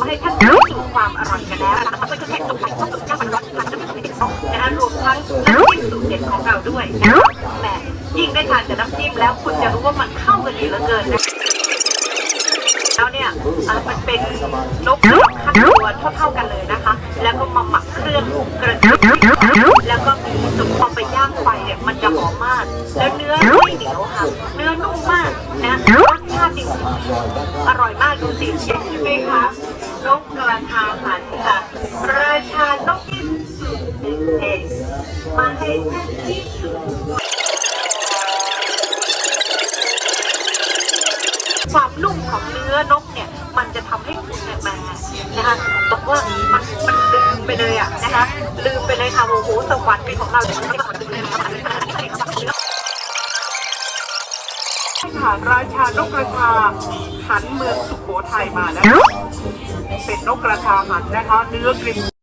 มาให้ท่านได้สู่ความอร่อยกันแล้วนะคะไม่ใช่แค่ตกแต่งข้าวสุกย่ามันร้อนมันจะไม่ถูกติดต้องนะคะรวมทั้งน้ำจิ้มสูตรเด็ดของเราด้วยนะคะแหมยิ่งได้ทานกับน้ำจิ้มแล้วคุณจะรู้ว่ามันเข้ากันดีเหลือเกินนะแล้วเนี่ยมันเป็นนกที่เราคัดตัวเท่าๆกันเลยนะคะ แล้วก็มาหมักเครื่องกระเทียมแล้วก็มีสุกพอไปย่างไฟเนี่ยมันจะหอมมาก แล้วเนื้อไม่เหนียวค่ะ เนื้อนุ่มมากนะรสชาติดีอร่อยมากดูสิใช่ไหมคะ นกกระทาหันค่ะ ราชานกยิ่งสุดเด็ดมาให้ท่านที่สุดความนุ่มของเนื้อนกเนี่ย มันจะทำให้คุณเนี่ยมานะคะบอกว่ามันมันลืมไปเลยอะนะคะ ลืมไปเลยค่ะโอ้โหสวรรค์เป็นของเราเนี่ยค่ะราชานกกระทา หันเมืองสุโขทัยมาแล้ว เป็นนกกระทาหันนะคะ เนื้อกริม